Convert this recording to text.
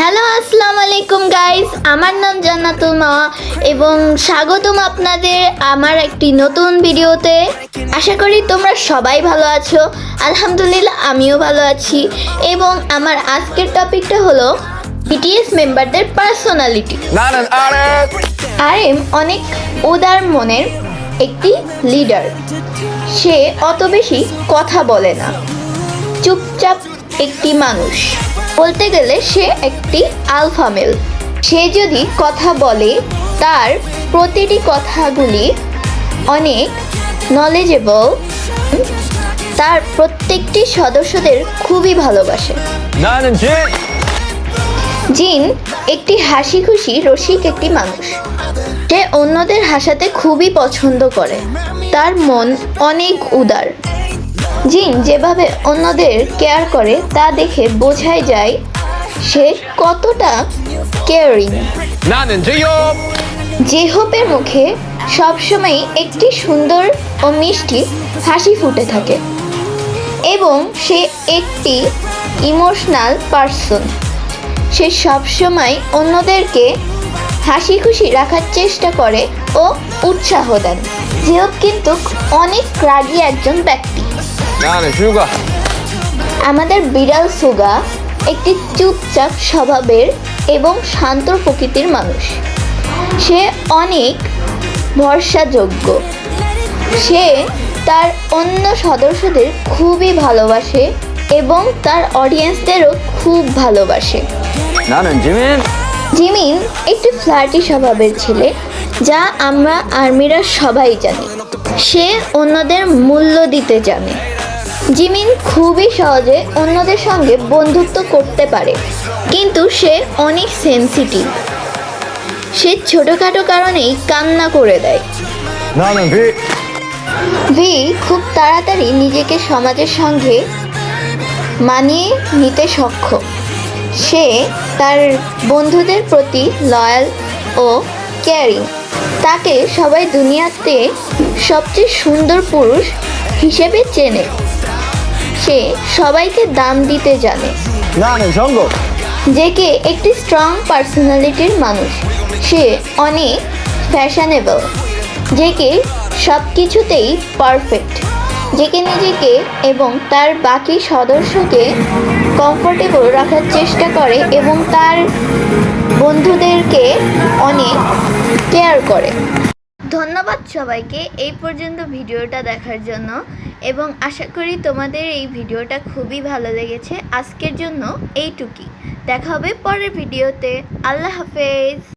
Hello আসসালামু আলাইকুম guys আমার নাম জান্নাতুল মাওয়া এবং স্বাগতম আপনাদের আমার একটি নতুন ভিডিওতে। আশা করি তোমরা সবাই ভালো আছো। আলহামদুলিল্লাহ আমিও ভালো আছি। এবং আমার আজকের টপিকটা হলো বিটিএস মেম্বারদের পার্সোনালিটি আর! এম অনেক উদার মনের একটি লিডার সে অত বেশি কথা বলে না। চুপচাপ একটি মানুষ। বলতে গেলে সে একটি আলফা মেল। সে যদি কথা বলে তার প্রতিটি কথাগুলি অনেক নলেজেবল তার প্রত্যেকটি সদস্যদের খুবই ভালোবাসে। জিন। একটি হাসি খুশি রসিক একটি মানুষ। সে অন্যদের হাসাতে খুবই পছন্দ করে। তার মন অনেক উদার। জিন যেভাবে অন্যদের কেয়ার করে তা দেখে বোঝাই যায় সে কতটা কেয়ারিং। জেহোপের মুখে সবসময় একটি সুন্দর ও মিষ্টি হাসি ফুটে থাকে এবং সে একটি ইমোশনাল পার্সন। সে সবসময় অন্যদেরকে হাসি খুশি রাখার চেষ্টা করে ও উৎসাহ দেন। জেহব কিন্তু অনেক রাগী একজন ব্যক্তি। সুগা। আমাদের বিড়াল সুগা একটি চুপচাপ স্বভাবের এবং শান্ত প্রকৃতির মানুষ। সে অনেক ভরসাযোগ্য। সে তার অন্য সদস্যদের খুবই ভালোবাসে এবং তার অডিয়েন্সদেরও খুব ভালোবাসে। জিমিন একটি ফ্ল্যাটি স্বভাবের ছেলে যা আমরা আর্মিরা সবাই জানি। সে অন্যদের মূল্য দিতে জানে। জিমিন খুবই সহজে অন্যদের সঙ্গে বন্ধুত্ব করতে পারে। কিন্তু সে অনেক সেন্সিটিভ। সে ছোটোখাটো কারণেই কান্না করে দেয়। ভি খুব তাড়াতাড়ি নিজেকে সমাজের সঙ্গে মানিয়ে নিতে সক্ষম। সে তার বন্ধুদের প্রতি লয়াল ও কেয়ারিং। তাকে সবাই দুনিয়াতে সবচেয়ে সুন্দর পুরুষ হিসেবে চেনে। সে সবাইকে দাম দিতে জানে। না নেই জেকে একটি স্ট্রং পার্সোনালিটির মানুষ সে অনেক ফ্যাশনেবল জেকে সব কিছুতেই পারফেক্ট জেকে নিজেকে এবং তার বাকি সদস্যকে কমফোর্টেবল রাখার চেষ্টা করে এবং তার বন্ধুদেরকে অনেক কেয়ার করে। ধন্যবাদ সবাইকে এই পর্যন্ত ভিডিওটা দেখার জন্য। এবং আশা করি তোমাদের এই ভিডিওটা খুবই ভালো লেগেছে। আজকের জন্য এইটুকুই। দেখা হবে পরের ভিডিওতে। আল্লাহ হাফেজ।